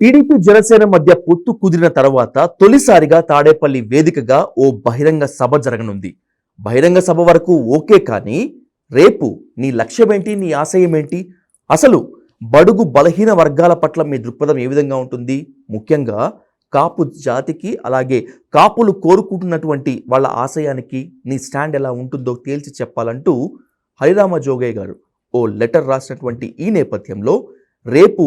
TDP Janasena మధ్య పొత్తు కుదిరిన తర్వాత తొలిసారిగా తాడేపల్లి వేదికగా ఓ బహిరంగ సభ జరగనుంది. బహిరంగ సభ వరకు ఓకే కానీ రేపు నీ లక్ష్యమేంటి నీ ఆశయం ఏంటి అసలు బడుగు బలహీన వర్గాల పట్ల మీ దృక్పథం ఏ విధంగా ఉంటుంది? ముఖ్యంగా కాపు జాతికి అలాగే కాపులు కోరుకుంటున్నటువంటి వాళ్ళ ఆశయానికి నీ స్టాండ్ ఎలా ఉంటుందో తేల్చి చెప్పాలంటూ హరిరామ జోగయ్య గారు ఓ లెటర్ రాసినటువంటి ఈ నేపథ్యంలో రేపు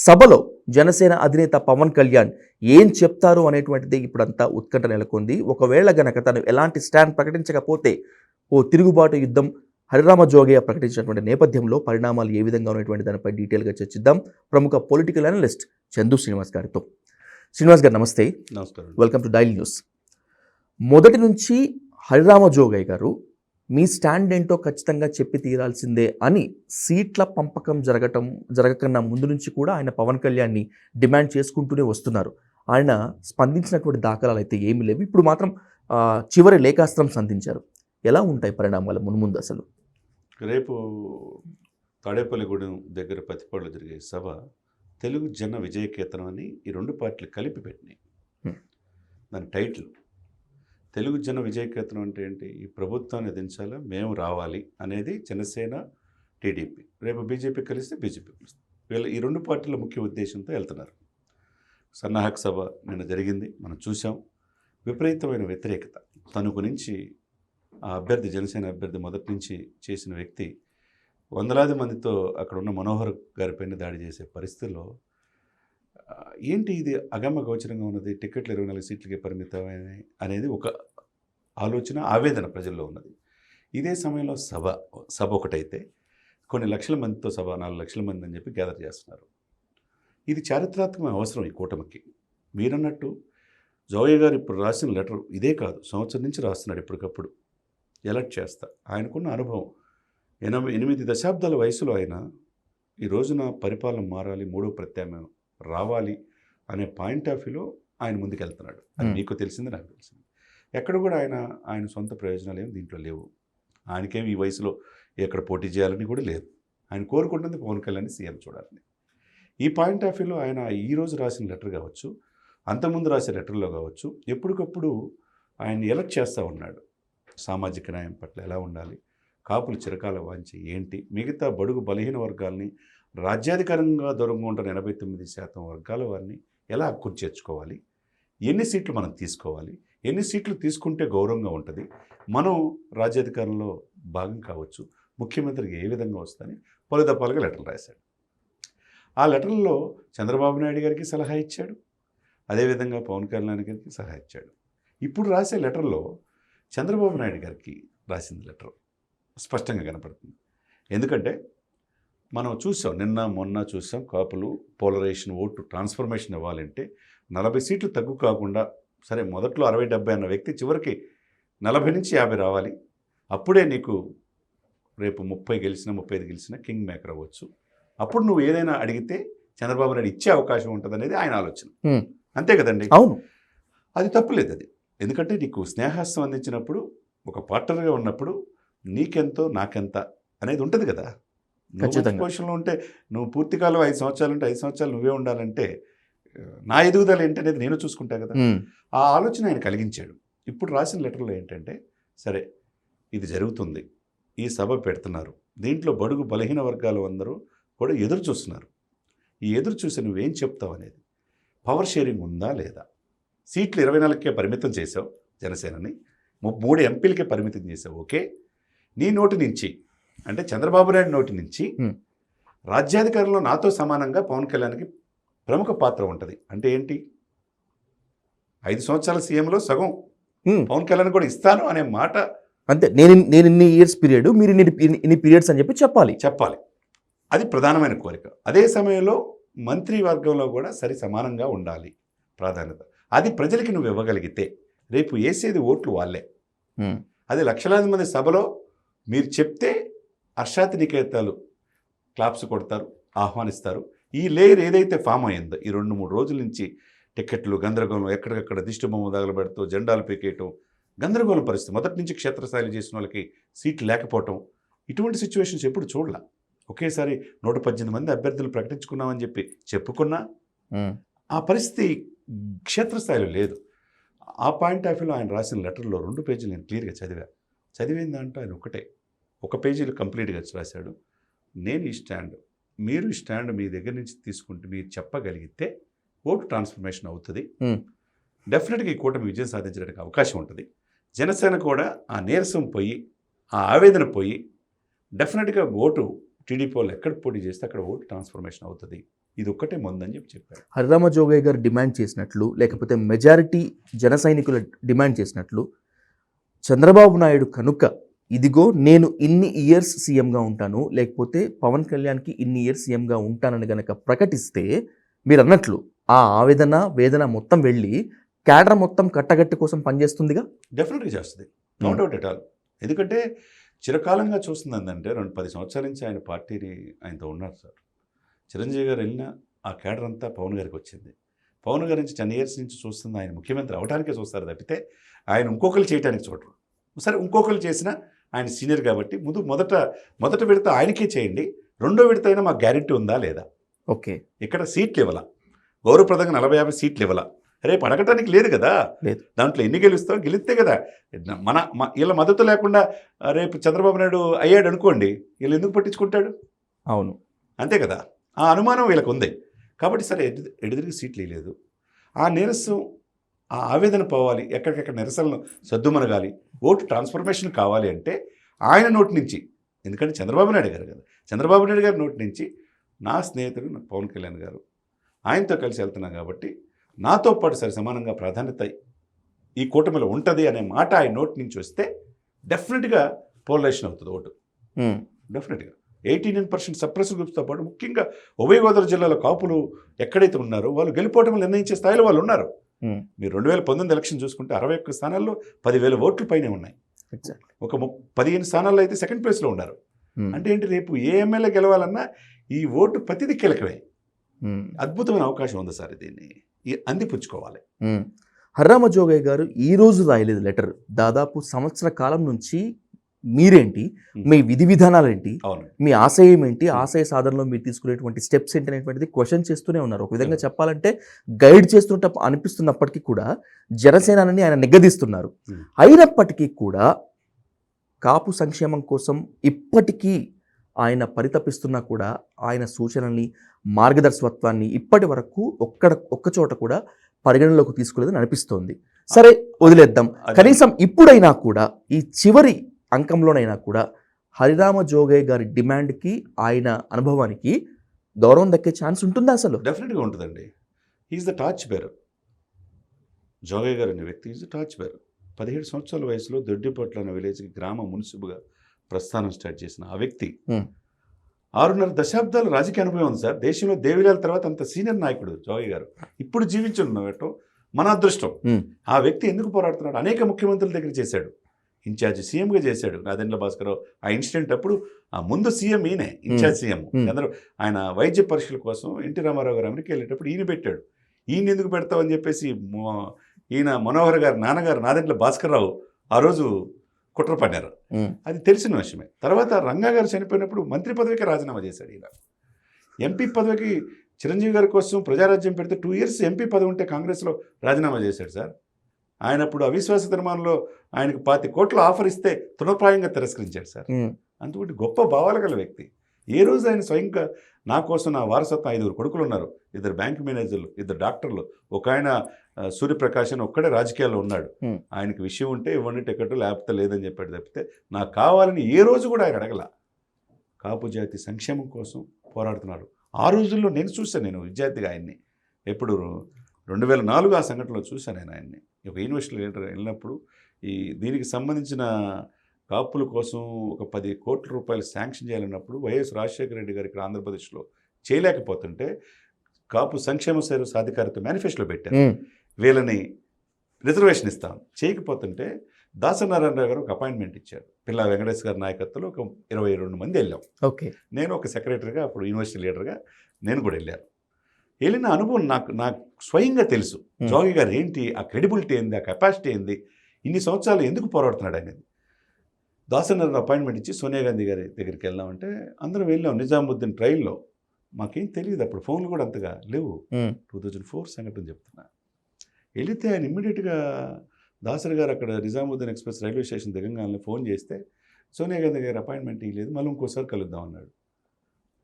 సభలో జనసేన అధినేత పవన్ కళ్యాణ్ ఏం చెప్తారు అనేటువంటిది ఇప్పుడంతా ఉత్కంఠ నెలకొంది. ఒకవేళ గనక తను ఎలాంటి స్టాండ్ ప్రకటించకపోతే ఓ తిరుగుబాటు యుద్ధం హరిరామ జోగయ్య ప్రకటించినటువంటి నేపథ్యంలో పరిణామాలు ఏ విధంగా ఉన్నటువంటి దానిపై డీటెయిల్గా చర్చిద్దాం. ప్రముఖ పొలిటికల్ అనలిస్ట్ చందు శ్రీనివాస్ గారితో. శ్రీనివాస్ గారు నమస్తే. నమస్కారం. Welcome to daily news. మొదటి నుంచి హరిరామ జోగయ్య గారు మీ స్టాండ్ ఏంటో ఖచ్చితంగా చెప్పి తీరాల్సిందే అని సీట్ల పంపకం జరగటం జరగకన్నా ముందు నుంచి కూడా ఆయన పవన్ కళ్యాణ్ని డిమాండ్ చేసుకుంటూనే వస్తున్నారు. ఆయన స్పందించినటువంటి దాఖలాలు అయితే ఏమీ లేవు. ఇప్పుడు మాత్రం చివరి లేఖాస్త్రం సంధించారు. ఎలా ఉంటాయి పరిణామాలు మున్ముందు అసలు? రేపు తాడేపల్లిగూడెం దగ్గర పత్తిపాడులో జరిగే సభ తెలుగు జన విజయకేతనం అని ఈ రెండు పార్టీలు కలిపి పెట్టినాయి. దాని టైటిల్ తెలుగు జన విజయకేతనం అంటే ఏంటి? ఈ ప్రభుత్వాన్ని దించాలా మేము రావాలి అనేది జనసేన టీడీపీ. రేపు బీజేపీ కలిస్తే బీజేపీ కలుస్తుంది వీళ్ళ ఈ రెండు పార్టీల ముఖ్య ఉద్దేశంతో వెళ్తున్నారు. సన్నాహక సభ నిన్న జరిగింది. మనం చూసాం విపరీతమైన వ్యతిరేకత. తణుకు నుంచి ఆ అభ్యర్థి జనసేన అభ్యర్థి మొదటి నుంచి చేసిన వ్యక్తి వందలాది మందితో అక్కడ ఉన్న మనోహర్ గారిపైన దాడి చేసే పరిస్థితుల్లో ఏంటి ఇది అగమ్య గోచరంగా ఉన్నది? టికెట్లు ఇరవై నాలుగు సీట్లకే పరిమితమైన అనేది ఒక ఆలోచన ఆవేదన ప్రజల్లో ఉన్నది. ఇదే సమయంలో సభ సభ ఒకటైతే కొన్ని లక్షల మందితో సభ నాలుగు లక్షల మంది అని చెప్పి గ్యాదర్ చేస్తున్నారు. ఇది చారిత్రాత్మక అవసరం ఈ కూటమికి. మీరన్నట్టు జోయ గారు ఇప్పుడు రాసిన లెటర్ ఇదే కాదు సంవత్సరం నుంచి రాస్తున్నాడు ఇప్పటికప్పుడు. ఎలక్ట్ చేస్తా. ఆయనకున్న అనుభవం ఎనభై ఎనిమిది దశాబ్దాల వయసులో ఆయన ఈ రోజున పరిపాలన మారాలి మూడో ప్రత్యామ్నాయం రావాలి అనే పాయింట్ ఆఫ్ వ్యూలో ఆయన ముందుకెళ్తున్నాడు. అది Hmm. మీకు తెలిసింది నాకు తెలిసింది. ఎక్కడ కూడా ఆయన ఆయన సొంత ప్రయోజనాలు ఏమి దీంట్లో లేవు. ఆయనకేమి ఈ వయసులో ఎక్కడ పోటీ చేయాలని కూడా లేదు. ఆయన కోరుకుంటుంది పవన్ కళ్యాణ్ సీఎం చూడాలని. ఈ పాయింట్ ఆఫ్ వ్యూలో ఆయన ఈ రోజు రాసిన లెటర్ కావచ్చు అంతకుముందు రాసే లెటర్లో కావచ్చు ఎప్పటికప్పుడు ఆయన ఎలక్ట్ చేస్తూ ఉన్నాడు. సామాజిక న్యాయం పట్ల ఎలా ఉండాలి కాపులు చిరకాల వాంచి ఏంటి మిగతా బడుగు బలహీన వర్గాల్ని రాజ్యాధికారంగా దూరంగా ఉంటున్న ఎనభై తొమ్మిది శాతం వర్గాల వారిని ఎలా హక్కును చేర్చుకోవాలి? ఎన్ని సీట్లు మనం తీసుకోవాలి? ఎన్ని సీట్లు తీసుకుంటే గౌరవంగా ఉంటుంది? మనం రాజ్యాధికారంలో భాగం కావచ్చు. ముఖ్యమంత్రికి ఏ విధంగా వస్తుందని పలు దఫాలుగా లెటర్లు రాశాడు. ఆ లెటర్లో చంద్రబాబు నాయుడు గారికి సలహా ఇచ్చాడు. అదేవిధంగా పవన్ కళ్యాణ్ గారికి సలహా ఇచ్చాడు. ఇప్పుడు రాసే లెటర్లో చంద్రబాబు నాయుడు గారికి రాసింది లెటర్ స్పష్టంగా కనపడుతుంది. ఎందుకంటే మనం చూసాం నిన్న మొన్న చూసాం కాపులు పోలరైజేషన్ ఓటు ట్రాన్స్ఫర్మేషన్ ఇవ్వాలంటే నలభై సీట్లు తగ్గు కాకుండా సరే మొదట్లో అరవై డెబ్బై అన్న వ్యక్తి చివరికి నలభై నుంచి యాభై రావాలి. అప్పుడే నీకు రేపు ముప్పై గెలిచిన ముప్పై ఐదు గెలిచిన కింగ్ మేకర్ అవ్వచ్చు. అప్పుడు నువ్వు ఏదైనా అడిగితే చంద్రబాబు నాయుడు ఇచ్చే అవకాశం ఉంటుంది అనేది ఆయన ఆలోచన. అంతే కదండి? అవును. అది తప్పులేదు అది. ఎందుకంటే నీకు స్నేహాస్తం అందించినప్పుడు ఒక పార్ట్నర్గా ఉన్నప్పుడు నీకెంతో నాకెంత అనేది ఉంటుంది కదా? ఖచ్చితంగా. పొజిషన్లో ఉంటే నువ్వు పూర్తికాలం ఐదు సంవత్సరాలు ఉంటే ఐదు సంవత్సరాలు నువ్వే ఉండాలంటే నా ఎదుగుదల ఏంటనేది నేను చూసుకుంటా కదా. ఆ ఆలోచన ఆయన కలిగించాడు. ఇప్పుడు రాసిన లెటర్లో ఏంటంటే సరే ఇది జరుగుతుంది. ఈ సభ పెడుతున్నారు. దీంట్లో బడుగు బలహీన వర్గాలు అందరూ కూడా ఎదురు చూస్తున్నారు. ఈ ఎదురు చూసి నువ్వేం చెప్తావు అనేది? పవర్ షేరింగ్ ఉందా లేదా? సీట్లు ఇరవై నాలుగుకే పరిమితం చేసావు జనసేనని మూడు ఎంపీలకే పరిమితం చేసావు. ఓకే? నీ నోటి నుంచి అంటే చంద్రబాబు నాయుడు నోటి నుంచి. రాజ్యాధికారంలో నాతో సమానంగా పవన్ కళ్యాణ్కి ప్రముఖ పాత్ర ఉంటుంది. అంటే ఏంటి? ఐదు సంవత్సరాల సీఎంలో సగం. పవన్ కళ్యాణ్ కూడా ఇస్తాను అనే మాట అంతే. నేను నేను ఇన్ని ఇయర్స్ పీరియడ్ మీరు ఇన్ని పీరియడ్స్ అని చెప్పి చెప్పాలి. చెప్పాలి. అది ప్రధానమైన కోరిక. అదే సమయంలో మంత్రి వర్గంలో కూడా సరి సమానంగా ఉండాలి ప్రాధాన్యత. అది ప్రజలకి నువ్వు ఇవ్వగలిగితే రేపు వేసేది ఓట్లు వాళ్ళే. అది లక్షలాది మంది సభలో మీరు చెప్తే హర్షాతి నికేతాలు క్లాప్స్ కొడతారు ఆహ్వానిస్తారు. ఈ లేయర్ ఏదైతే ఫామ్ అయిందో ఈ రెండు మూడు రోజుల నుంచి టికెట్లు గందరగోళం ఎక్కడికక్కడ దిష్టి బొమ్మ తగలబెడుతూ జెండాలు పీకేయటం గందరగోళం పరిస్థితి. మొదటి నుంచి క్షేత్రస్థాయిలు చేసిన వాళ్ళకి సీట్లు లేకపోవటం ఇటువంటి సిచ్యువేషన్స్ ఎప్పుడు చూడాల. ఒకేసారి నూట పద్దెనిమిది మంది అభ్యర్థులు ప్రకటించుకున్నామని చెప్పి చెప్పుకున్నా ఆ పరిస్థితి క్షేత్రస్థాయిలో లేదు. ఆ పాయింట్ ఆఫ్ వ్యూలో ఆయన రాసిన లెటర్లో రెండు పేజీలు నేను క్లియర్గా చదివా. చదివిన దాంట్లో ఆయన ఒకటే ఒక పేజీలో కంప్లీట్గా రాశాడు. నేను ఈ స్టాండ్ మీరు ఈ స్టాండ్ మీ దగ్గర నుంచి తీసుకుంటే మీరు చెప్పగలిగితే ఓటు ట్రాన్స్ఫర్మేషన్ అవుతుంది. డెఫినెట్గా ఈ కూటమి విజయం సాధించడానికి అవకాశం ఉంటుంది. జనసేన కూడా ఆ నీరసం పోయి ఆ ఆవేదన పోయి డెఫినెట్గా ఓటు టీడీపీ వాళ్ళు ఎక్కడ పోటీ చేస్తే అక్కడ ఓటు ట్రాన్స్ఫర్మేషన్ అవుతుంది. ఇది ఒక్కటే ముందని చెప్పి చెప్పారు. హరిరామ జోగయ్య గారు డిమాండ్ చేసినట్లు లేకపోతే మెజారిటీ జన సైనికులు డిమాండ్ చేసినట్లు చంద్రబాబు నాయుడు కనుక ఇదిగో నేను ఇన్ని ఇయర్స్ సీఎంగా ఉంటాను లేకపోతే పవన్ కళ్యాణ్కి ఇన్ని ఇయర్స్ సీఎంగా ఉంటానని గనక ప్రకటిస్తే మీరు అన్నట్లు ఆ ఆవేదన వేదన మొత్తం వెళ్ళి క్యాడర్ మొత్తం కట్టగట్టి కోసం పనిచేస్తుందిగా? డెఫినెట్గా చేస్తుంది. నో. డౌట్ ఎట్ ఆల్ ఎందుకంటే చిరకాలంగా చూస్తుంది ఏంటంటే రెండు పది సంవత్సరాల నుంచి ఆయన పార్టీని ఆయనతో ఉన్నారు సార్. చిరంజీవి గారు వెళ్ళినా ఆ కేడర్ అంతా పవన్ గారికి వచ్చింది. పవన్ గారి నుంచి టెన్ ఇయర్స్ నుంచి చూస్తుంది ఆయన ముఖ్యమంత్రి అవడానికే చూస్తారు తప్పితే ఆయన ఇంకొకరు చేయడానికి చూడరు. సరే ఇంకొకరు చేసినా ఆయన సీనియర్ కాబట్టి ముందు మొదట మొదట విడత ఆయనకే చేయండి. రెండో విడత అయినా మాకు గ్యారెంటీ ఉందా లేదా? ఓకే. ఇక్కడ సీట్లు ఇవ్వాల. గౌరవప్రదంగా నలభై యాభై సీట్లు ఇవ్వాల. రేపు అడగటానికి లేదు కదా? లేదు. దాంట్లో ఎన్ని గెలుస్తావు గెలిస్తే కదా. మన మ- వీళ్ళ మద్దతు లేకుండా రేపు చంద్రబాబు నాయుడు అయ్యాడు అనుకోండి వీళ్ళు ఎందుకు పట్టించుకుంటాడు? అవును. అంతే కదా. ఆ అనుమానం వీళ్ళకు ఉంది. కాబట్టి సరే ఎటు ఎడుదిరిగి సీట్లు లేదు ఆ నీరసం ఆ ఆవేదన పోవాలి ఎక్కడికెక్కడ నిరసనలు సద్దుమనగాలి ఓటు ట్రాన్స్ఫర్మేషన్ కావాలి అంటే ఆయన నోటి నుంచి ఎందుకంటే చంద్రబాబు నాయుడు గారు కదా చంద్రబాబు నాయుడు గారి నోటి నుంచి నా స్నేహితుడు పవన్ కళ్యాణ్ గారు ఆయనతో కలిసి వెళ్తున్నాం కాబట్టి నాతో పాటు సరి సమానంగా ప్రాధాన్యత ఈ కూటమిలో ఉంటుంది అనే మాట ఆయన నోటి నుంచి వస్తే డెఫినెట్గా పోలరైజేషన్ అవుతుంది ఓటు. డెఫినెట్గా. ఎయిటీ నైన్ పర్సెంట్ సప్రెసివ్ గ్రూప్స్తో పాటు ముఖ్యంగా ఉభయ గోదావరి జిల్లాలో కాపులు ఎక్కడైతే ఉన్నారో వాళ్ళు గెలుపోవటం నిర్ణయించే స్థాయిలో వాళ్ళు ఉన్నారు. మీరు రెండు వేల పంతొమ్మిది ఎలక్షన్ చూసుకుంటే అరవై ఒక్క స్థానాల్లో పదివేల ఓట్ల పైనే ఉన్నాయి. ఒక ము పదిహేను స్థానాల్లో అయితే సెకండ్ ప్లేస్లో ఉన్నారు. అంటే ఏంటి రేపు ఏ ఎమ్మెల్యే గెలవాలన్నా ఈ ఓటు ప్రతిదీ కీలకమే. అద్భుతమైన అవకాశం ఉంది సార్ దీన్ని. అందిపుచ్చుకోవాలి. మ్మ్. హర్రామ జోగయ్య గారు ఈ రోజు రాయలేదు లెటర్. దాదాపు సంవత్సర కాలం నుంచి మీరేంటి? మీ విధి విధానాలు ఏంటి మీ ఆశయం ఏంటి ఆశయ సాధనలో మీరు తీసుకునేటువంటి స్టెప్స్ ఏంటి అనేటువంటిది క్వశ్చన్ చేస్తూనే ఉన్నారు. ఒక విధంగా చెప్పాలంటే గైడ్ చేస్తున్నట్టు అనిపిస్తున్నప్పటికీ కూడా జనసేనాని ఆయన నిగ్గదీస్తున్నారు Hmm. అయినప్పటికీ కూడా కాపు సంక్షేమం కోసం ఇప్పటికీ ఆయన పరితపిస్తున్నా కూడా ఆయన సూచనల్ని మార్గదర్శకత్వాన్ని ఇప్పటి వరకు ఒక్కడ ఒక్క చోట కూడా పరిగణలోకి తీసుకోలేదని అనిపిస్తోంది. సరే వదిలేద్దాం. కనీసం ఇప్పుడైనా కూడా ఈ చివరి అంకంలోనైనా కూడా హరిరామ జోగయ్య గారి డిమాండ్కి ఆయన అనుభవానికి గౌరవం దక్కే ఛాన్స్ ఉంటుందా అసలు? డెఫినెట్గా ఉంటుందండి. Is the torch bearer Jogaiah గారు అనే వ్యక్తి ఈజ్ ద టార్చ్ బేరర్ పదిహేడు సంవత్సరాల వయసులో దొడ్డిపట్ల అనే విలేజ్కి గ్రామ మున్సిపుగా ప్రస్థానం స్టార్ట్ చేసిన ఆ వ్యక్తి. ఆరున్నర దశాబ్దాల రాజకీయ అనుభవం ఉంది సార్. దేశంలో దేవిలాల తర్వాత అంత సీనియర్ నాయకుడు జోగయ్య గారు. ఇప్పుడు జీవించున్నట్టు మన అదృష్టం. ఆ వ్యక్తి ఎందుకు పోరాడుతున్నాడు? అనేక ముఖ్యమంత్రుల దగ్గర చేశాడు. ఇన్ఛార్జ్ సీఎంగా చేశాడు. నాదెండ్ల భాస్కరరావు ఆ ఇన్సిడెంట్ అప్పుడు ఆ ముందు సీఎం ఈయనే ఇన్ఛార్జ్ సీఎం. అందరూ ఆయన వైద్య పరీక్షల కోసం ఎన్టీ రామారావు గారు అమెరికా వెళ్ళేటప్పుడు ఈయన పెట్టాడు. ఈయన ఎందుకు పెడతావని చెప్పేసి ఈయన మనోహర్ గారు నాన్నగారు నాదెండ్ల భాస్కర్రావు ఆ రోజు కుట్ర పడ్డారు. అది తెలిసిన విషయమే. తర్వాత రంగా గారు చనిపోయినప్పుడు మంత్రి పదవికి రాజీనామా చేశాడు ఈయన. ఎంపీ పదవికి చిరంజీవి గారి కోసం ప్రజారాజ్యం పెడితే టూ ఇయర్స్ ఎంపీ పదవి ఉంటే కాంగ్రెస్లో రాజీనామా చేశాడు సార్. ఆయన అప్పుడు అవిశ్వాస తీర్మానంలో ఆయనకు పాతి కోట్ల ఆఫర్ ఇస్తే తృణప్రాయంగా తిరస్కరించాడు సార్. అందుకంటే గొప్ప భావాలు గల వ్యక్తి. ఏ రోజు ఆయన స్వయంగా నా కోసం నా వారసత్వం ఐదుగురు కొడుకులు ఉన్నారు. ఇద్దరు బ్యాంక్ మేనేజర్లు ఇద్దరు డాక్టర్లు ఒక ఆయన సూర్యప్రకాష్ అని ఒక్కడే రాజకీయాల్లో ఉన్నాడు. ఆయనకి విషయం ఉంటే ఇవ్వండి టికెట్ లేకపోతే లేదని చెప్పాడు తప్పితే నాకు కావాలని ఏ రోజు కూడా ఆయన అడగల. కాపు జాతి సంక్షేమం కోసం పోరాడుతున్నాడు. ఆ రోజుల్లో నేను చూశాను నేను విద్యార్థిగా ఆయన్ని. ఎప్పుడు రెండు వేల నాలుగు ఆ సంఘటనలో చూశాను నేను ఆయన్ని. ఒక యూనివర్సిటీ వెళ్ళినప్పుడు ఈ దీనికి సంబంధించిన కాపుల కోసం ఒక పది కోట్ల రూపాయలు శాంక్షన్ చేయాలన్నప్పుడు వైఎస్ రాజశేఖర రెడ్డి గారు ఇక్కడ ఆంధ్రప్రదేశ్లో చేయలేకపోతుంటే కాపు సంక్షేమ సేవ సాధికారత మేనిఫెస్టోలో పెట్టారు. వీళ్ళని రిజర్వేషన్ ఇస్తాం. చేయకపోతుంటే దాసనారాయణరావు గారు ఒక అపాయింట్మెంట్ ఇచ్చారు. పిల్ల వెంకటేష్ గారి నాయకత్వంలో ఒక ఇరవై రెండు మంది వెళ్ళాం. ఓకే. నేను ఒక సెక్రటరీగా అప్పుడు యూనివర్సిటీ లీడర్గా నేను కూడా వెళ్ళాను. వెళ్ళిన అనుభవం నాకు నాకు స్వయంగా తెలుసు. జోగి గారు ఏంటి? ఆ క్రెడిబిలిటీ ఏంది? ఆ కెపాసిటీ ఏంది? ఇన్ని సంవత్సరాలు ఎందుకు పోరాడుతున్నాడు అనేది. దాసనారాయణ అపాయింట్మెంట్ ఇచ్చి సోనియా గాంధీ గారి దగ్గరికి వెళ్దామంటే అందరం వెళ్ళాం నిజాముద్దీన్ ట్రైల్లో. మాకేం తెలియదు అప్పుడు ఫోన్లు కూడా అంతగా లేవు. టూ థౌజండ్ ఫోర్ సంఘటన చెప్తున్నా. వెళితే ఆయన ఇమ్మీడియట్గా దాసరి గారు అక్కడ నిజాముద్దీన్ ఎక్స్ప్రెస్ రైల్వే స్టేషన్ దిగంగానే ఫోన్ చేస్తే సోనియా గాంధీ గారు అపాయింట్మెంట్ ఇవ్వలేదు మళ్ళీ ఇంకోసారి కలుద్దాం అన్నాడు.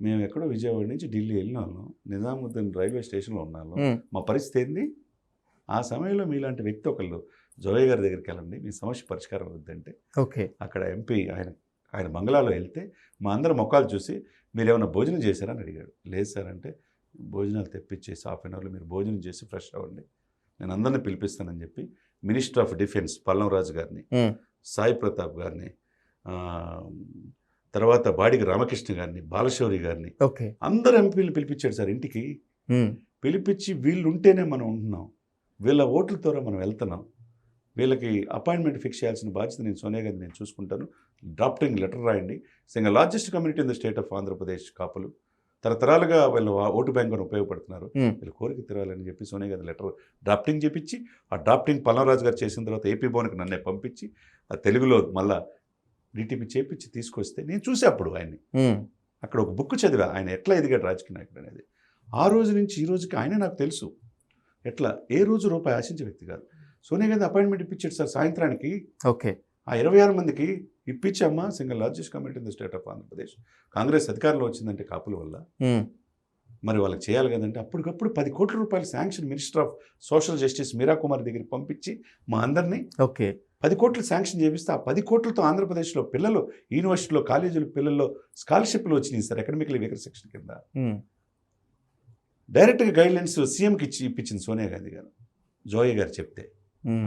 మేము ఎక్కడో విజయవాడ నుంచి ఢిల్లీ వెళ్ళినాము. నిజాముద్దీన్ రైల్వే స్టేషన్లో ఉన్నాను మా పరిస్థితి ఏంది? ఆ సమయంలో మీలాంటి వ్యక్తి ఒకళ్ళు జోయ్ గారి దగ్గరికి వెళ్ళండి. మీ సమస్య పరిష్కారం అవుద్దంటే ఓకే. అక్కడ ఎంపీ ఆయన ఆయన బంగ్లాలో వెళ్తే మా అందరి మొక్కలు చూసి మీరు ఏమైనా భోజనం చేశారని అడిగాడు. లేదు సార్ అంటే భోజనాలు తెప్పించేసి హాఫ్ అన్ అవర్లో మీరు భోజనం చేసి ఫ్రెష్ అవ్వండి. నేను అందరిని పిలిపిస్తానని చెప్పి మినిస్టర్ ఆఫ్ డిఫెన్స్ పల్లంరాజు గారిని సాయి ప్రతాప్ గారిని తర్వాత బాడిగ రామకృష్ణ గారిని బాలశౌరి గారిని ఓకే. అందరు ఎంపీలు పిలిపించాడు సార్ ఇంటికి. పిలిపించి వీళ్ళు ఉంటేనే మనం ఉంటున్నాం. వీళ్ళ ఓట్ల ద్వారా మనం వెళ్తున్నాం. వీళ్ళకి అపాయింట్మెంట్ ఫిక్స్ చేయాల్సిన బాధ్యత నేను సోనియా గాంధీ నేను చూసుకుంటాను. డ్రాఫ్టింగ్ లెటర్ రాయండి. Single largest community in the state of Andhra Pradesh కాపులు. తరతరాలుగా వీళ్ళు ఓటు బ్యాంకును ఉపయోగపడుతున్నారు. వీళ్ళు కోరిక తిరగాలని చెప్పి సోనియా గాంధీ లెటర్ డ్రాఫ్టింగ్ చేపించి ఆ డ్రాఫ్టింగ్ పల్లంరాజు గారు చేసిన తర్వాత ఏపీ భవన్కి నన్నే పంపించి ఆ తెలుగులో మళ్ళా డిటిపి చేపించి తీసుకొస్తే నేను చూసే అప్పుడు ఆయన్ని అక్కడ ఒక బుక్ చదివా. ఆయన ఎట్లా ఎదిగాడు రాజకీయ నాయకుడు అనేది. ఆ రోజు నుంచి ఈ రోజుకి ఆయనే నాకు తెలుసు. ఎట్లా? ఏ రోజు రూపాయి ఆశించే వ్యక్తి కాదు. సోనియా గాంధీ అపాయింట్మెంట్ ఇప్పించాడు సార్ సాయంత్రానికి. ఓకే. ఆ ఇరవై ఆరు మందికి ఇప్పించామ్మా single largest committee in the state of Andhra Pradesh. Congress అధికారంలో వచ్చిందంటే కాపుల వల్ల. మరి వాళ్ళకి చేయాలి కదంటే అప్పటికప్పుడు పది కోట్ల రూపాయలు sanction minister of social justice Meira Kumar దగ్గరికి పంపించి మా అందరినీ ఓకే. పది కోట్లు శాంక్షన్ చేపిస్తే ఆ పది కోట్లతో ఆంధ్రప్రదేశ్లో పిల్లలు యూనివర్సిటీలో కాలేజీలో పిల్లల్లో స్కాలర్షిప్లు వచ్చినాయి సార్ ఎకడమికల్ వీకర్ సెక్షన్ కింద. డైరెక్ట్గా గైడ్లైన్స్ సీఎంకి ఇచ్చి ఇప్పించింది సోనియా గాంధీ గారు జోయ్ గారు చెప్తే.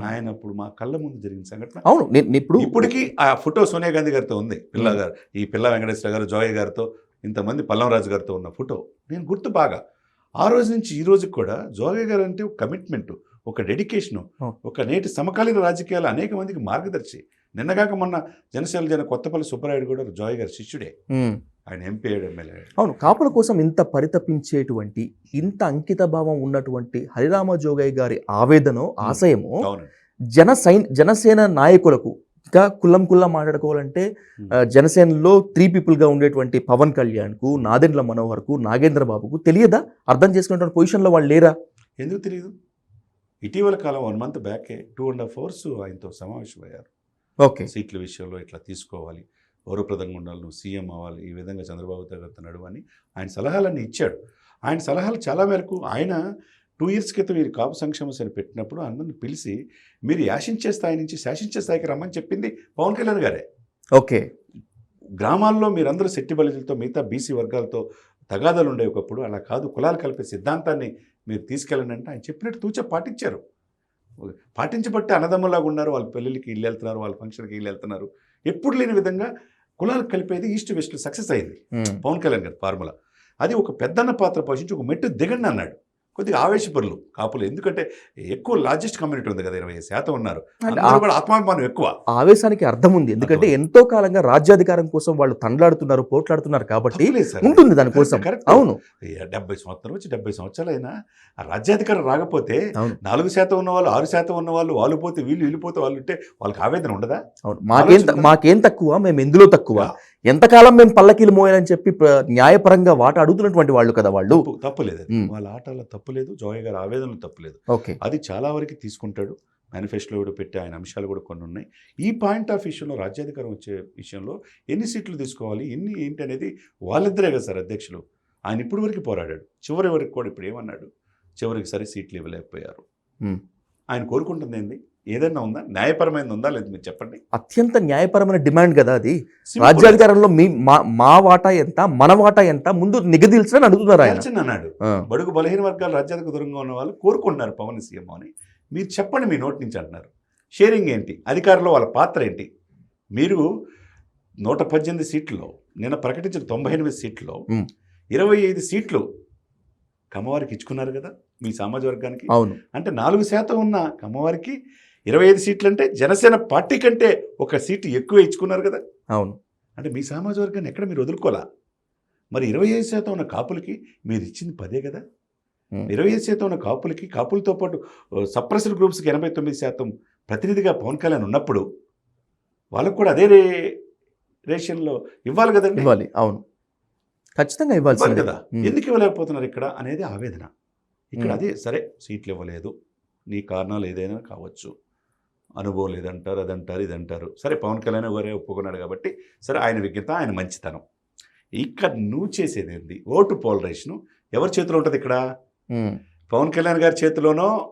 ఆయన అప్పుడు మా కళ్ళ ముందు జరిగిన సంఘటన. అవును నేను ఇప్పుడు ఇప్పటికీ ఆ ఫోటో సోనియా గాంధీ గారితో ఉంది పిల్ల గారు ఈ పిల్ల వెంకటేశ్వర గారు జోయ్ గారితో ఇంతమంది పల్లంరాజు గారితో ఉన్న ఫోటో. నేను గుర్తు బాగా. ఆ రోజు నుంచి ఈ రోజుకి కూడా జోగయ్య గారు అంటే కమిట్మెంట్. ఒక డెడికేషను. ఒక నేటి సమకాలీన రాజకీయాలు అనేక మందికి మార్గదర్శి. నిన్నగాక మొన్న జనసేన జన కొత్తపల్లి సుబ్బరాయుడు కూడా జోయ్ గారి శిష్యుడే. ఆయన ఎంపీ అయ్యాడు ఎమ్మెల్యే అవును కాపుల కోసం ఇంత పరితపించేటువంటి ఇంత అంకిత భావం ఉన్నటువంటి హరిరామ జోగయ్య గారి ఆవేదనో ఆశయమో జన సైన్ జనసేన నాయకులకు ఇంకా కుల్లం కుల్లం మాట్లాడుకోవాలంటే జనసేనలో త్రీ పీపుల్గా ఉండేటువంటి పవన్ కళ్యాణ్కు నాదెండ్ల మనోహర్కు నాగేంద్ర బాబుకు తెలియదా? అర్థం చేసుకునేటువంటి పొజిషన్లో వాళ్ళు లేరా? ఎందుకు తెలియదు? ఇటీవల కాలం వన్ మంత్ బ్యాకే టూ అండ్ హాఫ్ అవర్స్ ఆయనతో సమావేశమయ్యారు. ఓకే. సీట్ల విషయంలో ఇట్లా తీసుకోవాలి గౌరవప్రదంగా ఉండాలి నువ్వు సీఎం అవ్వాలి ఈ విధంగా చంద్రబాబు తగ్గట్టు నడువని ఆయన సలహాలన్నీ ఇచ్చాడు. ఆయన సలహాలు చాలా మేరకు ఆయన టూ ఇయర్స్ క్రితం మీరు కాపు సంక్షేమ సేన పెట్టినప్పుడు అందరిని పిలిచి మీరు యాశించే స్థాయి నుంచి శాసించే స్థాయికి రమ్మని చెప్పింది పవన్ కళ్యాణ్ గారే. ఓకే. గ్రామాల్లో మీరందరూ శెట్టి బలిజలతో మిగతా బీసీ వర్గాలతో తగాదాలు ఉండే ఒకప్పుడు అలా కాదు కులాలు కలిపే సిద్ధాంతాన్ని మీరు తీసుకెళ్ళండి అంటే ఆయన చెప్పినట్టు తూచ పాటించారు. పాటించబట్టి అన్నదమ్ములాగా ఉన్నారు వాళ్ళ పెళ్ళిళ్ళకి ఇల్లు వెళ్తున్నారు వాళ్ళ ఫంక్షన్కి ఇల్లు వెళ్తున్నారు. ఎప్పుడు లేని విధంగా కులాలు కలిపేది ఈస్ట్ వెస్ట్ సక్సెస్ అయింది. పవన్ కళ్యాణ్ గారి ఫార్ములా. అది ఒక పెద్దన్న పాత్ర పోషించి ఒక మెట్టు దిగండి అన్నాడు. కొద్దిగా ఆవేశపరులు కాపులు. ఎందుకంటే ఎక్కువ లార్జెస్ట్ కమ్యూనిటీ ఉంది కదా ఇరవై శాతం ఉన్నారు. కూడా ఆత్మాభిమానం ఎక్కువ. ఆవేశానికి అర్థం ఉంది. ఎందుకంటే ఎంతో కాలంగా రాజ్యాధికారం కోసం వాళ్ళు తండ్లాడుతున్నారు పోట్లాడుతున్నారు కాబట్టి. ఉంటుంది దానికోసం. అవును. డెబ్బై సంవత్సరం వచ్చి డెబ్బై సంవత్సరాలైనా ఆ రాజ్యాధికారం రాకపోతే. నాలుగు శాతం ఉన్న వాళ్ళు ఆరు శాతం ఉన్న వాళ్ళు వాళ్ళు పోతే వీళ్ళు వీళ్ళిపోతే వాళ్ళు ఉంటే వాళ్ళకి ఆవేదన ఉండదా? అవును. మాకేం మాకేం తక్కువ మేము ఎందులో తక్కువ? ఎంతకాలం మేము పల్లకీలు మోయాలని చెప్పి ప్ర- న్యాయపరంగా వాట అడుగుతున్నటువంటి వాళ్ళు కదా వాళ్ళు? తప్పు తప్పులేదు. వాళ్ళ ఆటలో తప్పులేదు జోయ్ గారి ఆవేదనలు తప్పులేదు ఓకే. అది చాలా వరకు తీసుకుంటాడు. మేనిఫెస్టోలో కూడా పెట్టే ఆయన అంశాలు కూడా కొన్ని ఉన్నాయి. ఈ పాయింట్ ఆఫ్ విషయంలో రాజ్యాధికారం వచ్చే విషయంలో ఎన్ని సీట్లు తీసుకోవాలి ఎన్ని ఏంటి అనేది వాళ్ళిద్దరే కదా సార్ అధ్యక్షులు. ఆయన ఇప్పుడు వరకు పోరాడాడు. చివరి వరకు కూడా ఇప్పుడు ఏమన్నాడు? చివరికి సరే సీట్లు ఇవ్వలేకపోయారు. ఆయన కోరుకుంటుంది ఏంది? ఏదైనా ఉందా? న్యాయపరమైనది ఉందా? లేదు మీరు చెప్పండి. అత్యంత న్యాయపరమైన డిమాండ్ కదా అది. రాజ్యాధికారంలో మీ మా మా వాటా ఎంత మన వాటా ఎంత ముందు నిగదీల్చని అడుగుతున్నారు ఆయన. అన్నాడు బడుగు బలహీన వర్గాలు రాజ్యానికి దూరంగా ఉన్న వాళ్ళు కోరుకుంటున్నారు పవన్ సీఎం అని. మీరు చెప్పండి మీ నోటి నుంచి అంటున్నారు. షేరింగ్ ఏంటి? అధికారంలో వాళ్ళ పాత్ర ఏంటి? మీరు నూట పద్దెనిమిది సీట్లలో నిన్న ప్రకటించిన తొంభై ఎనిమిది సీట్లలో. ఇరవై ఐదు సీట్లు కమ్మవారికి ఇచ్చుకున్నారు కదా మీ సామాజిక వర్గానికి. అవును. అంటే నాలుగు శాతం ఉన్న కమ్మవారికి ఇరవై ఐదు సీట్లు అంటే జనసేన పార్టీ కంటే ఒక సీటు ఎక్కువ ఇచ్చుకున్నారు కదా. అవును. అంటే మీ సామాజిక వర్గాన్ని ఎక్కడ మీరు వదులుకోవాలా? మరి ఇరవై ఐదు శాతం ఉన్న కాపులకి మీరు ఇచ్చింది పదే కదా. ఇరవై ఐదు శాతం ఉన్న కాపులకి కాపులతో పాటు సప్రెస్డ్ గ్రూప్స్కి ఎనభై తొమ్మిది శాతం ప్రతినిధిగా పవన్ కళ్యాణ్ ఉన్నప్పుడు వాళ్ళకు కూడా అదే రే రేషన్లో ఇవ్వాలి కదండి. ఇవ్వాలి. అవును. ఖచ్చితంగా ఇవ్వాలి కదా. ఎందుకు ఇవ్వలేకపోతున్నారు ఇక్కడ అనేది ఆవేదన. ఇక్కడ. అదే సరే సీట్లు ఇవ్వలేదు. నీ కారణాలు ఏదైనా కావచ్చు. అనుభవం లేదంటారు అదంటారు ఇదంటారు. సరే పవన్ కళ్యాణ్ గారే ఒప్పుకున్నాడు కాబట్టి సరే ఆయన విజ్ఞత ఆయన మంచితనం. ఇక్కడ నువ్వు చేసేది ఏంది? ఓటు పోలరైజేషన్ ఎవరి చేతిలో ఉంటుంది ఇక్కడ. పవన్ కళ్యాణ్ గారి చేతిలోనో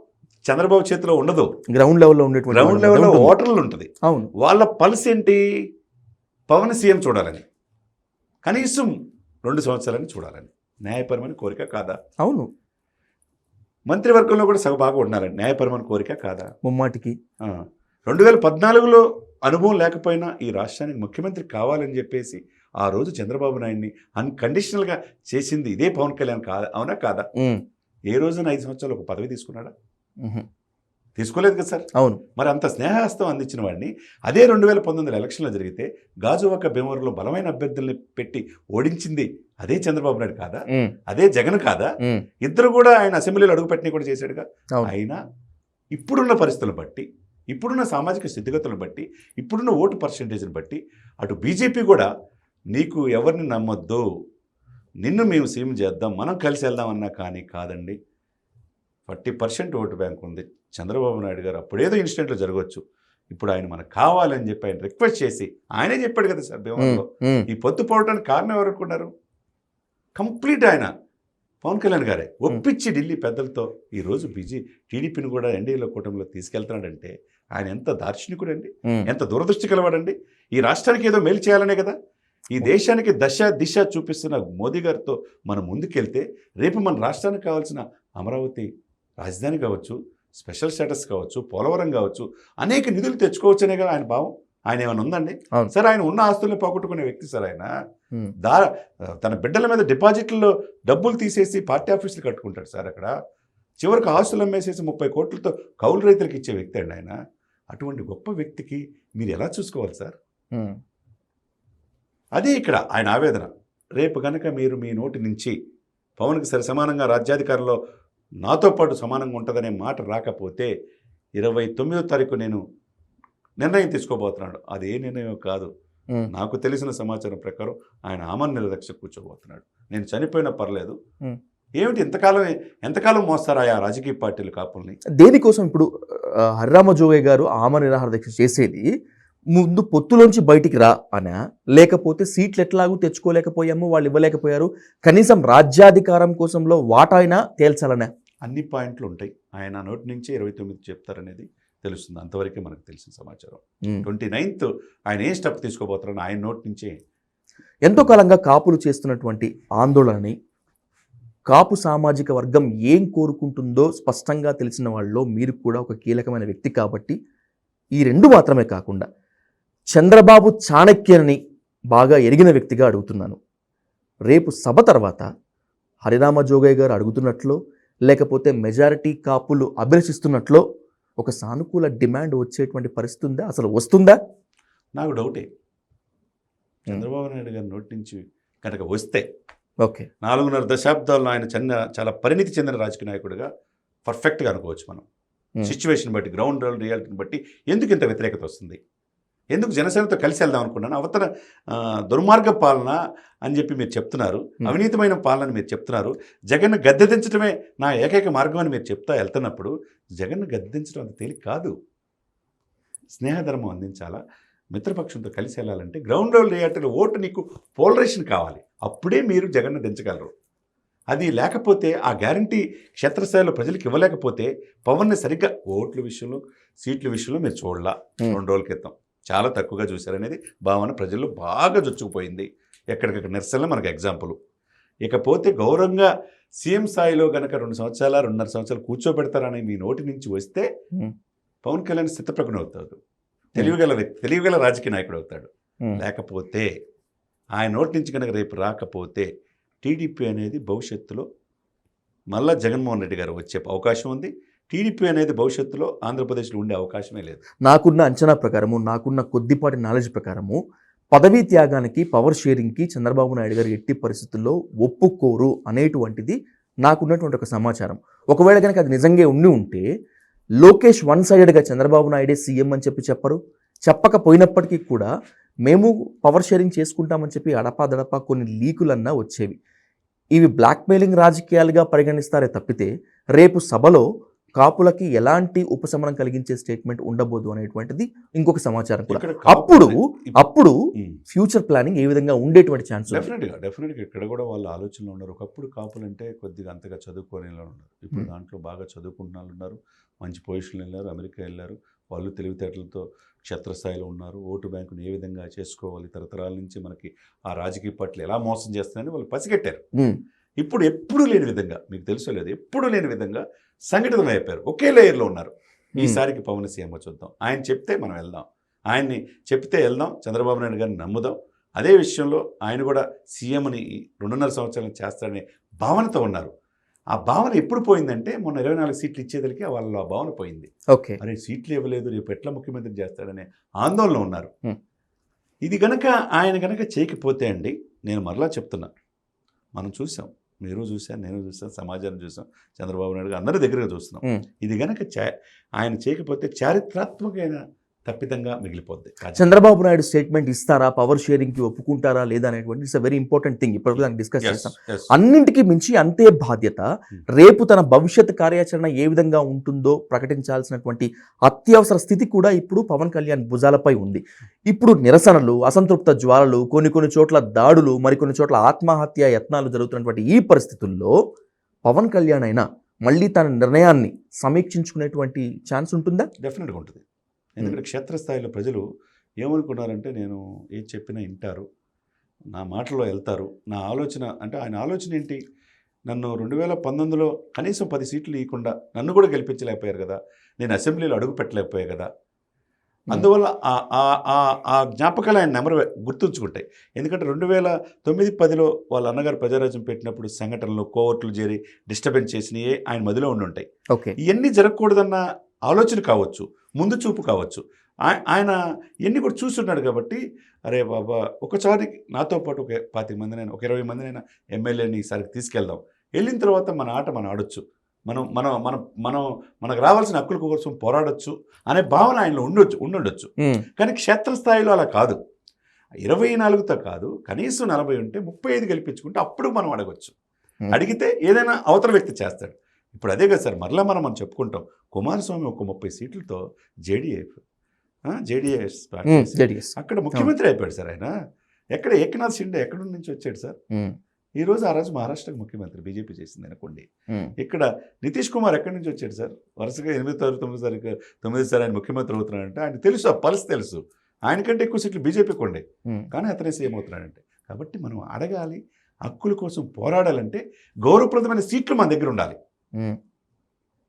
చంద్రబాబు చేతిలో ఉండదు. గ్రౌండ్ లెవెల్లో ఉండేటువంటి గ్రౌండ్ లెవెల్లో. ఓటర్లు ఉంటుంది. అవును. వాళ్ళ పల్స్ ఏంటి? పవన్ సీఎం చూడాలని. కనీసం రెండు సంవత్సరాలని చూడాలని. న్యాయపరమైన కోరిక కాదా? అవును. మంత్రివర్గంలో కూడా సగ బాగా ఉండాలని న్యాయపరమైన కోరిక కాదా ముమ్మాటికి. రెండు వేల పద్నాలుగులో అనుభవం లేకపోయినా ఈ రాష్ట్రానికి ముఖ్యమంత్రి కావాలని చెప్పేసి ఆ రోజు చంద్రబాబు నాయుడిని అన్కండిషనల్గా చేసింది ఇదే పవన్ కళ్యాణ్ కాదా అవునా కాదా. ఏ రోజున ఐదు సంవత్సరాలు ఒక పదవి తీసుకున్నాడా. తీసుకోలేదు కదా సార్? అవును. మరి అంత స్నేహహస్తం అందించిన వాడిని అదే రెండు వేల పంతొమ్మిది ఎలక్షన్లో జరిగితే గాజువాక భీమవరంలో బలమైన అభ్యర్థుల్ని పెట్టి ఓడించింది అదే చంద్రబాబు నాయుడు కాదా. అదే జగన్ కాదా. ఇద్దరు కూడా ఆయన అసెంబ్లీలో అడుగుపెట్టిన కూడా చేశాడుగా? అయినా ఇప్పుడున్న పరిస్థితులను బట్టి ఇప్పుడున్న సామాజిక స్థితిగతులను బట్టి ఇప్పుడున్న ఓటు పర్సంటేజ్ని బట్టి అటు బీజేపీ కూడా నీకు ఎవరిని నమ్మొద్దు నిన్ను మేము సీఎం చేద్దాం మనం కలిసి వెళ్దామన్నా కానీ కాదండి. ఫార్టీ పర్సెంట్ ఓటు బ్యాంక్ ఉంది. చంద్రబాబు నాయుడు గారు అప్పుడేదో ఇన్సిడెంట్లో జరగవచ్చు ఇప్పుడు ఆయన మనకు కావాలని చెప్పి ఆయన రిక్వెస్ట్ చేసి ఆయనే చెప్పాడు కదా సార్ ఉమ్. ఈ పొత్తు పోవడానికి కారణం ఎవరు అనుకున్నారు? కంప్లీట్ ఆయన. పవన్ కళ్యాణ్ గారే. ఒప్పించి ఢిల్లీ పెద్దలతో ఈరోజు బీజీ టీడీపీని కూడా ఎన్డీఏలో కూటమిలో తీసుకెళ్తున్నాడంటే ఆయన ఎంత దార్శనికుడండి. ఎంత దూరదృష్టి కలవాడండి? ఈ రాష్ట్రానికి ఏదో మేలు చేయాలనే కదా? ఈ దేశానికి దశ దిశ చూపిస్తున్న మోదీ గారితో మనం ముందుకెళ్తే రేపు మన రాష్ట్రానికి కావాల్సిన అమరావతి రాజధాని కావచ్చు స్పెషల్ స్టేటస్ కావచ్చు పోలవరం కావచ్చు అనేక నిధులు తెచ్చుకోవచ్చనే కదా ఆయన భావం. ఆయన ఏమైనా ఉందండి. సార్ ఆయన ఉన్న ఆస్తుల్ని పోగొట్టుకునే వ్యక్తి సార్ ఆయన. దా తన బిడ్డల మీద డిపాజిట్లలో డబ్బులు తీసేసి పార్టీ ఆఫీసులు కట్టుకుంటాడు సార్ అక్కడ. చివరికి ఆస్తులు అమ్మేసేసి ముప్పై కోట్లతో కౌలు రైతులకు ఇచ్చే వ్యక్తి అండి ఆయన. అటువంటి గొప్ప వ్యక్తికి మీరు ఎలా చూసుకోవాలి సార్. అదే ఇక్కడ ఆయన ఆవేదన. రేపు గనక మీరు మీ నోటి నుంచి పవన్కి సరి సమానంగా రాజ్యాధికారంలో నాతో పాటు సమానంగా ఉంటుందనే మాట రాకపోతే ఇరవై తొమ్మిదో తారీఖు నేను నిర్ణయం తీసుకోబోతున్నాడు. అది ఏ నిర్ణయం కాదు. నాకు తెలిసిన సమాచారం ప్రకారం ఆయన ఆమన్ నిరదక్ష కూర్చోబోతున్నాడు. నేను చనిపోయినా పర్లేదు. ఏమిటి ఎంతకాలం ఎంతకాలం మోస్తారు ఆయా రాజకీయ పార్టీలు కాపుల్ని? దేనికోసం ఇప్పుడు హరిరామ జోగయ్య గారు ఆమ నిరాహార దీక్ష చేసేది? ముందు పొత్తులోంచి బయటికి రా అనా? లేకపోతే సీట్లు ఎట్లాగూ తెచ్చుకోలేకపోయాము వాళ్ళు ఇవ్వలేకపోయారు. కనీసం రాజ్యాధికారం కోసంలో వాటా అయినా తేల్చాలనా? అన్ని పాయింట్లు ఉంటాయి. ఆయన నోటి నుంచి ఇరవై తొమ్మిది చెప్తారనేది తెలుస్తుంది. అంతవరకే మనకు తెలిసిన సమాచారం. ట్వంటీ నైన్త్ ఆయన ఏ స్టెప్ తీసుకోబోతారని ఆయన నోటి నుంచే ఎంతో కాలంగా కాపులు చేస్తున్నటువంటి ఆందోళనని కాపు సామాజిక వర్గం ఏం కోరుకుంటుందో స్పష్టంగా తెలిసిన వాళ్ళలో మీరు కూడా ఒక కీలకమైన వ్యక్తి కాబట్టి ఈ రెండు మాత్రమే కాకుండా చంద్రబాబు చాణక్యని బాగా ఎరిగిన వ్యక్తిగా అడుగుతున్నాను. రేపు సభ తర్వాత హరిరామ జోగయ్య గారు అడుగుతున్నట్లో లేకపోతే మెజారిటీ కాపులు అభిలషిస్తున్నట్లో ఒక సానుకూల డిమాండ్ వచ్చేటువంటి పరిస్థితి ఉందా? అసలు వస్తుందా? నాకు డౌటే. చంద్రబాబు నాయుడు గారి నోటి నుంచి కనుక వస్తే ఓకే. నాలుగున్నర దశాబ్దాల్లో ఆయన చెందిన చాలా పరిణితి చెందిన రాజకీయ నాయకుడిగా పర్ఫెక్ట్గా అనుకోవచ్చు మనం. సిచ్యువేషన్ బట్టి గ్రౌండ్ రియాలిటీని బట్టి ఎందుకు ఇంత వ్యతిరేకత వస్తుంది? ఎందుకు జనసేనతో కలిసి వెళ్దాం అనుకున్నాను? అవతల దుర్మార్గ పాలన అని చెప్పి మీరు చెప్తున్నారు. అవినీతమైన పాలన మీరు చెప్తున్నారు. జగన్ గద్దెదించడమే నా ఏకైక మార్గం అని మీరు చెప్తా వెళ్తున్నప్పుడు జగన్ గద్దెదించడం అంత తేలిక కాదు. స్నేహధర్మం అందించాలా? మిత్రపక్షంతో కలిసి వెళ్ళాలంటే గ్రౌండ్ లెవెల్ రియాలిటీలో ఓటు నీకు పోలరైజేషన్ కావాలి. అప్పుడే మీరు జగన్ను దించగలరు. అది లేకపోతే ఆ గ్యారంటీ క్షేత్రస్థాయిలో ప్రజలకు ఇవ్వలేకపోతే పవన్ని సరిగ్గా ఓట్ల విషయంలో సీట్ల విషయంలో మీరు చూడలా. రెండు రోజుల క్రితం. చాలా తక్కువగా చూశారనేది భావన ప్రజల్లో బాగా జొచ్చుకుపోయింది ఎక్కడికక్కడ నిరసనలో మనకు ఎగ్జాంపుల్. ఇకపోతే గౌరవంగా సీఎం స్థాయిలో గనక రెండు సంవత్సరాల రెండున్నర సంవత్సరాలు కూర్చోబెడతారని మీ నోటి నుంచి వస్తే. పవన్ కళ్యాణ్ స్థితప్రజ్ఞ అవుతాడు. తెలివిగల వ్యక్తి తెలివిగల రాజకీయ నాయకుడు అవుతాడు. లేకపోతే ఆయన నోటి నుంచి కనుక రేపు రాకపోతే టీడీపీ అనేది భవిష్యత్తులో మళ్ళా జగన్మోహన్ రెడ్డి గారు వచ్చే అవకాశం ఉంది. టీడీపీ అనేది భవిష్యత్తులో ఆంధ్రప్రదేశ్లో ఉండే అవకాశమే లేదు. నాకున్న అంచనా ప్రకారము నాకున్న కొద్దిపాటి నాలెడ్జ్ ప్రకారము పదవీ త్యాగానికి పవర్ షేరింగ్కి చంద్రబాబు నాయుడు గారు ఎట్టి పరిస్థితుల్లో ఒప్పుకోరు అనేటువంటిది నాకున్నటువంటి ఒక సమాచారం. ఒకవేళ కనుక అది నిజంగా ఉండి ఉంటే లోకేష్ వన్ సైడెడ్గా చంద్రబాబు నాయుడే సీఎం అని చెప్పి చెప్పరు. చెప్పకపోయినప్పటికీ కూడా మేము పవర్ షేరింగ్ చేసుకుంటామని చెప్పి అడపాదడపా కొన్ని లీకులన్నా వచ్చేవి. ఇవి బ్లాక్మెయిలింగ్ రాజకీయాలుగా పరిగణిస్తారే తప్పితే రేపు సభలో కాపులకి ఎలాంటి ఉపశమనం కలిగించే స్టేట్మెంట్ ఉండబోదు అనేటువంటిది ఇంకొక సమాచారం కూడా. అప్పుడు అప్పుడు. ఫ్యూచర్ ప్లానింగ్ ఏ విధంగా ఉండేటువంటి ఛాన్స్ డెఫినెట్గా డెఫినెట్గా ఇక్కడ కూడా వాళ్ళ ఆలోచనలో ఉన్నారు. ఒకప్పుడు కాపులు అంటే కొద్దిగా అంతగా చదువుకోని ఉన్నారు. ఇప్పుడు. దాంట్లో బాగా చదువుకుంటున్న వాళ్ళు ఉన్నారు మంచి పొజిషన్లో వెళ్ళారు అమెరికా వెళ్ళారు. వాళ్ళు తెలివితేటలతో క్షేత్రస్థాయిలో ఉన్నారు. ఓటు బ్యాంకును ఏ విధంగా చేసుకోవాలి తరతరాల నుంచి మనకి ఆ రాజకీయ పార్టీలు ఎలా మోసం చేస్తున్నాయని వాళ్ళు పసిగట్టారు. ఇప్పుడు ఎప్పుడు లేని విధంగా మీకు తెలుసో లేదు ఎప్పుడు లేని విధంగా సంఘటితం అయిపోయారు. ఒకే లేయర్లో ఉన్నారు. ఈసారికి పవన్ సీఎంగా చూద్దాం ఆయన చెప్తే మనం వెళ్దాం. ఆయన్ని చెప్తే వెళ్దాం. చంద్రబాబు నాయుడు గారిని నమ్ముదాం. అదే విషయంలో ఆయన కూడా సీఎంని రెండున్నర సంవత్సరాలు చేస్తాడనే భావనతో ఉన్నారు. ఆ భావన ఎప్పుడు పోయిందంటే మొన్న ఇరవై నాలుగు సీట్లు ఇచ్చేదలికి వాళ్ళ ఆ భావన పోయింది. ఓకే. అరే సీట్లు ఇవ్వలేదు రేపు ఎట్లా ముఖ్యమంత్రి చేస్తాడనే ఆందోళన ఉన్నారు. ఇది గనక ఆయన గనక చేయకపోతే అండి నేను మరలా చెప్తున్నా. మనం చూసాం. మీరు చూసాం నేను చూసాం సమాజాన్ని చూసాం చంద్రబాబు నాయుడు అందరి దగ్గరగా చూస్తున్నాం. ఇది గనక చా ఆయన చేయకపోతే చారిత్రాత్మకమైన తప్పిదంగా మిగిలిపోద్ది. చంద్రబాబు నాయుడు స్టేట్మెంట్ ఇస్తారా? పవర్ షేరింగ్కి ఒప్పుకుంటారా? లేదా అనేటువంటి ఇట్స్ వెరీ ఇంపార్టెంట్ థింగ్ ఇప్పుడు డిస్కస్ చేస్తాం. అన్నింటికి మించి అంతే బాధ్యత Hmm. రేపు తన భవిష్యత్ కార్యాచరణ ఏ విధంగా ఉంటుందో ప్రకటించాల్సినటువంటి అత్యవసర స్థితి కూడా ఇప్పుడు పవన్ కళ్యాణ్ భుజాలపై ఉంది. ఇప్పుడు నిరసనలు అసంతృప్త జ్వాలలు కొన్ని కొన్ని చోట్ల దాడులు మరికొన్ని చోట్ల ఆత్మహత్య యత్నాలు జరుగుతున్నటువంటి ఈ పరిస్థితుల్లో పవన్ కళ్యాణ్ అయినా మళ్ళీ తన నిర్ణయాన్ని సమీక్షించుకునేటువంటి ఛాన్స్ ఉంటుందా? డెఫినెట్గా ఉంటుంది. ఎందుకంటే క్షేత్రస్థాయిలో ప్రజలు ఏమనుకున్నారంటే నేను ఏది చెప్పినా వింటారు నా మాటలో వెళ్తారు నా ఆలోచన అంటే ఆయన ఆలోచన ఏంటి? నన్ను రెండు వేల పంతొమ్మిదిలో కనీసం పది సీట్లు ఇవ్వకుండా నన్ను కూడా గెలిపించలేకపోయారు కదా నేను అసెంబ్లీలో అడుగు పెట్టలేకపోయా కదా. అందువల్ల ఆ- జ్ఞాపకాలు ఆయన నెమరు గుర్తుంచుకుంటాయి. ఎందుకంటే రెండు వేల తొమ్మిది పదిలో వాళ్ళ అన్నగారు ప్రజారాజ్యం పెట్టినప్పుడు సంఘటనలు కోవర్టులు చేరి డిస్టర్బెన్స్ చేసినవి ఆయన మదిలో ఉండి ఉంటాయి ఓకే. ఇవన్నీ జరగకూడదన్న ఆలోచన కావచ్చు ముందు చూపు కావచ్చు. ఆయ- ఆయన ఇవన్నీ కూడా చూస్తున్నాడు కాబట్టి అరే బాబా ఒకసారి నాతో పాటు ఒక పాతిక మందినైనా ఒక ఇరవై మందినైనా ఎమ్మెల్యేని ఈసారికి తీసుకెళ్దాం. వెళ్ళిన తర్వాత మన ఆట మనం ఆడొచ్చు. మనం మనం మనం మనం మనకు రావాల్సిన హక్కుల కోసం పోరాడొచ్చు అనే భావన ఆయనలో ఉండొచ్చు ఉండుండొచ్చు. ఉమ్, కానీ క్షేత్రస్థాయిలో అలా కాదు. ఇరవై నాలుగుతో కాదు కనీసం నలభై ఉంటే ముప్పై ఐదు గెలిపించుకుంటే అప్పుడు మనం అడగొచ్చు. అడిగితే ఏదైనా అవతల వ్యక్తి చేస్తాడు. ఇప్పుడు అదే కదా సార్ మరలా మనం మనం చెప్పుకుంటాం. కుమారస్వామి ఒక ముప్పై సీట్లతో జేడీఎఫ్ జేడీఎస్. అక్కడ ముఖ్యమంత్రి అయిపోయాడు సార్ ఆయన. ఎక్కడ ఏకనాథ్ షిండే ఎక్కడ నుంచి వచ్చాడు సార్? ఈ రోజు ఆ రోజు మహారాష్ట్రకు ముఖ్యమంత్రి బీజేపీ చేసింది అనుకోండి. ఇక్కడ నితీష్ కుమార్ ఎక్కడి నుంచి వచ్చాడు సార్? వరుసగా ఎనిమిది తారీఖు తొమ్మిది తారీఖు తొమ్మిది సార్ ఆయన ముఖ్యమంత్రి అవుతున్నాడంటే ఆయన తెలుసు ఆ పల్స్ తెలుసు. ఆయనకంటే ఎక్కువ సీట్లు బీజేపీకి ఉండే. కానీ అతనే సీఎం అవుతున్నాడంటే. కాబట్టి మనం అడగాలి హక్కుల కోసం పోరాడాలంటే గౌరవప్రదమైన సీట్లు మన దగ్గర ఉండాలి.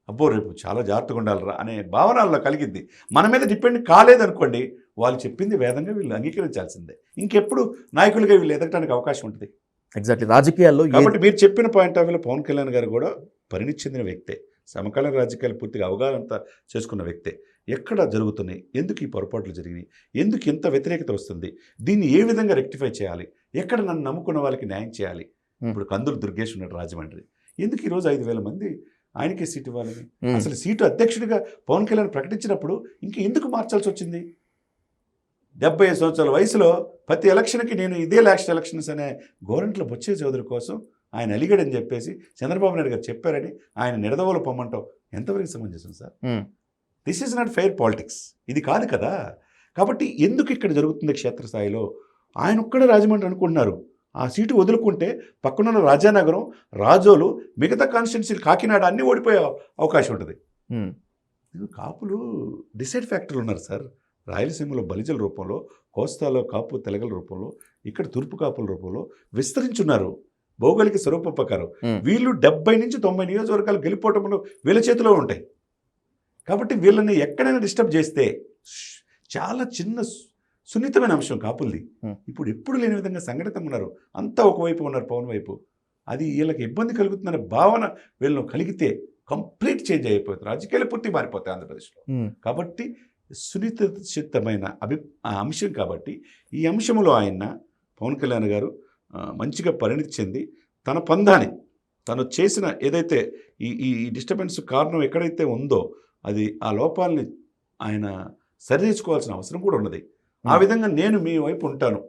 అబ్బో రేపు చాలా జాగ్రత్తగా ఉండాలిరా అనే భావనల్లో కలిగింది. మన మీద డిపెండ్ కాలేదనుకోండి వాళ్ళు చెప్పింది వేదంగా వీళ్ళు అంగీకరించాల్సిందే. ఇంకెప్పుడు నాయకులుగా వీళ్ళు ఎదగడానికి అవకాశం ఉంటుంది. ఎగ్జాక్ట్లీ రాజకీయాల్లో కాబట్టి మీరు చెప్పిన పాయింట్ ఆఫ్ వ్యూలో పవన్ కళ్యాణ్ గారు కూడా పరిణితి చెందిన వ్యక్తే. సమకాలీన రాజకీయాలు పూర్తిగా అవగాహన చేసుకున్న వ్యక్తే. ఎక్కడ జరుగుతున్నాయి? ఎందుకు ఈ పొరపాట్లు జరిగినాయి? ఎందుకు ఇంత వ్యతిరేకత వస్తుంది? దీన్ని ఏ విధంగా రెక్టిఫై చేయాలి? ఎక్కడ నన్ను నమ్ముకున్న వాళ్ళకి న్యాయం చేయాలి. ఇప్పుడు కందులు దుర్గేష్ ఉన్నాడు రాజమండ్రి. ఎందుకు ఈరోజు ఐదు వేల మంది ఆయనకే సీట్ ఇవ్వాలని? అసలు సీటు అధ్యక్షుడిగా పవన్ కళ్యాణ్ ప్రకటించినప్పుడు ఇంక ఎందుకు మార్చాల్సి వచ్చింది? డెబ్బై ఐదు సంవత్సరాల వయసులో ప్రతి ఎలక్షన్కి నేను ఇదే లాస్ట్ ఎలక్షన్స్ అనే గోరంట్ల బొచ్చే చౌదరి కోసం ఆయన అలిగాడని చెప్పేసి చంద్రబాబు నాయుడు గారు చెప్పారని ఆయన నిడదవోలు పొమ్మంటాం ఎంతవరకు సమంజసం sir? This is not fair politics ఇది కాదు కదా. కాబట్టి ఎందుకు ఇక్కడ జరుగుతుంది క్షేత్రస్థాయిలో? ఆయన ఒక్కడే రాజమండ్రి అనుకుంటున్నారు. ఆ సీటు వదులుకుంటే పక్కనున్న రాజానగరం రాజోలు మిగతా కాన్స్టిట్యున్సీలు కాకినాడ అన్నీ ఓడిపోయే అవకాశం ఉంటుంది. కాపులు డిసైడ్ ఫ్యాక్టర్లు ఉన్నారు సార్. రాయలసీమలో బలిజల రూపంలో కోస్తాలో కాపు తెలగల రూపంలో ఇక్కడ తూర్పు కాపుల రూపంలో విస్తరించున్నారు. భౌగోళిక స్వరూపం ప్రకారం. వీళ్ళు డెబ్బై నుంచి తొంభై నియోజకవర్గాలు గెలిపోవటంలో వీళ్ళ చేతిలో ఉంటాయి. కాబట్టి వీళ్ళని ఎక్కడైనా డిస్టర్బ్ చేస్తే చాలా చిన్న సున్నితమైన అంశం కాపుల్ది. ఇప్పుడు ఎప్పుడు లేని విధంగా సంఘటితంగా ఉన్నారు. అంతా ఒకవైపు ఉన్నారు పవన్ వైపు. అది వీళ్ళకి ఇబ్బంది కలుగుతుందనే భావన వీళ్ళను కలిగితే కంప్లీట్ చేంజ్ అయిపోతుంది. రాజకీయాలు పూర్తి మారిపోతాయి ఆంధ్రప్రదేశ్లో. కాబట్టి సున్నితమైన అభి ఆ అంశం కాబట్టి ఈ అంశంలో ఆయన పవన్ కళ్యాణ్ గారు మంచిగా పరిణితి చెంది తన పందాన్ని తను చేసిన ఏదైతే ఈ ఈ డిస్టర్బెన్స్ కారణం ఎక్కడైతే ఉందో అది ఆ లోపాలని ఆయన సరిచేసుకోవాల్సిన అవసరం కూడా ఉన్నది. ఆ విధంగా నేను మీ వైపు ఉంటాను.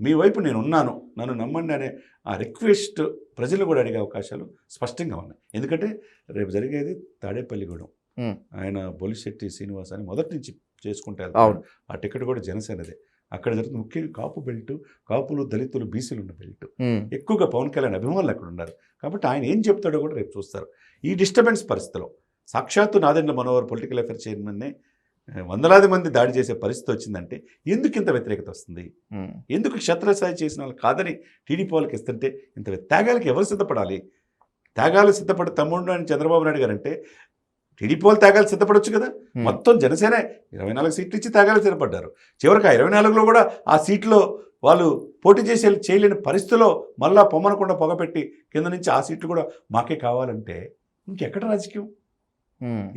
మీ వైపు నేను ఉన్నాను నన్ను నమ్మండి అనే ఆ రిక్వెస్ట్ ప్రజలు కూడా అడిగే అవకాశాలు స్పష్టంగా ఉన్నాయి. ఎందుకంటే రేపు జరిగేది తాడేపల్లిగూడెం. Hmm. ఆయన బొలిశెట్టి శ్రీనివాస్ అని మొదటి నుంచి చేసుకుంటే. ఆ టికెట్ కూడా జనసేనదే. అక్కడ జరుగుతుంది ముఖ్యంగా కాపు బెల్ట్ కాపులు దళితులు బీసీలు ఉన్న బెల్ట్. ఉమ్, ఎక్కువగా పవన్ కళ్యాణ్ అభిమానులు అక్కడ ఉన్నారు. కాబట్టి ఆయన ఏం చెప్తాడో కూడా రేపు చూస్తారు. ఈ డిస్టర్బెన్స్ పరిస్థితిలో సాక్షాత్తు నాదెండ్ల మనోహర్ పొలిటికల్ అఫేర్ చైర్మన్నే వందలాది మంది దాడి చేసే పరిస్థితి వచ్చిందంటే ఎందుకు ఇంత వ్యతిరేకత వస్తుంది? ఎందుకు క్షత్రస్థాయి చేసిన వాళ్ళు కాదని టీడీపీ వాళ్ళకి ఇస్తుంటే ఇంత త్యాగాలకి ఎవరు సిద్ధపడాలి? త్యాగాలు సిద్ధపడి తమ్ముడు అని చంద్రబాబు నాయుడు గారు అంటే టీడీపీ వాళ్ళు త్యాగాలు సిద్ధపడొచ్చు కదా. మొత్తం జనసేన ఇరవై నాలుగు సీట్లు ఇచ్చి త్యాగాలు సిద్ధపడ్డారు. చివరికి ఆ ఇరవై నాలుగులో కూడా ఆ సీట్లో వాళ్ళు పోటీ చేసే చేయలేని పరిస్థితిలో మళ్ళా పొమ్మనకుండా పొగపెట్టి కింద నుంచి ఆ సీట్లు కూడా మాకే కావాలంటే ఇంకెక్కడ రాజకీయం?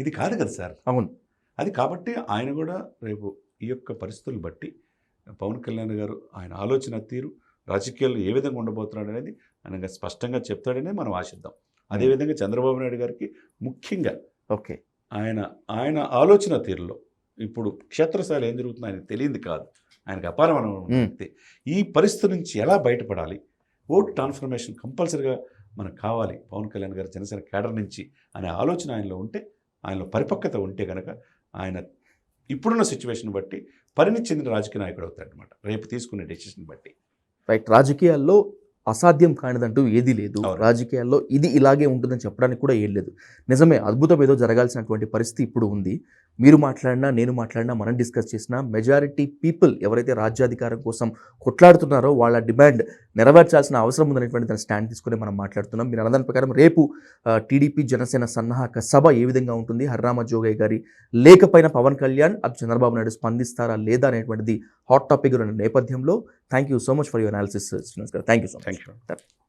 ఇది కాదు కదా సార్. అవును. అది కాబట్టి ఆయన కూడా రేపు ఈ యొక్క పరిస్థితులు బట్టి పవన్ కళ్యాణ్ గారు ఆయన ఆలోచన తీరు రాజకీయాల్లో ఏ విధంగా ఉండబోతున్నాడు అనేది ఆయన స్పష్టంగా చెప్తాడనే మనం ఆశిద్దాం. అదేవిధంగా చంద్రబాబు నాయుడు గారికి ముఖ్యంగా ఓకే. ఆయన ఆయన ఆలోచన తీరులో ఇప్పుడు క్షేత్రస్థాయిలో ఏం జరుగుతుందో ఆయనకు తెలియంది కాదు. ఆయనకు అపారమైన వ్యక్తి. ఈ పరిస్థితి నుంచి ఎలా బయటపడాలి? ఓట్ ట్రాన్స్ఫర్మేషన్ కంపల్సరీగా మనకు కావాలి. పవన్ కళ్యాణ్ గారు జనసేన కేడర్ నుంచి అనే ఆలోచన ఆయనలో ఉంటే ఆయనలో పరిపక్వత ఉంటే కనుక ఆయన ఇప్పుడున్న సిచ్యువేషన్ బట్టి పరిణితి చెందిన రాజకీయ నాయకుడు అవుతాడనమాట రేపు తీసుకునే డెసిషన్ బట్టి. రైట్ రాజకీయాల్లో అసాధ్యం కానిదంటూ ఏదీ లేదు. రాజకీయాల్లో ఇది ఇలాగే ఉంటుందని చెప్పడానికి కూడా ఏం లేదు. నిజమే అద్భుతం ఏదో జరగాల్సినటువంటి పరిస్థితి ఇప్పుడు ఉంది. మీరు మాట్లాడినా నేను మాట్లాడినా మనం డిస్కస్ చేసినా మెజారిటీ పీపుల్ ఎవరైతే రాజ్యాధికారం కోసం కొట్లాడుతున్నారో వాళ్ళ డిమాండ్ నెరవేర్చాల్సిన అవసరం ఉందనేటువంటి దాని స్టాండ్ తీసుకుని మనం మాట్లాడుతున్నాం. మీరు అన్నదాని ప్రకారం రేపు టీడీపీ జనసేన సన్నాహక సభ ఏ విధంగా ఉంటుంది? హర్రామ జోగయ్య గారి లేఖపైన పవన్ కళ్యాణ్ అటు చంద్రబాబు నాయుడు స్పందిస్తారా లేదా అనేటువంటిది హాట్ టాపిక్ ఉన్న నేపథ్యంలో. Thank you so much for your analysis Srinivas గారు. Thank you so much thank you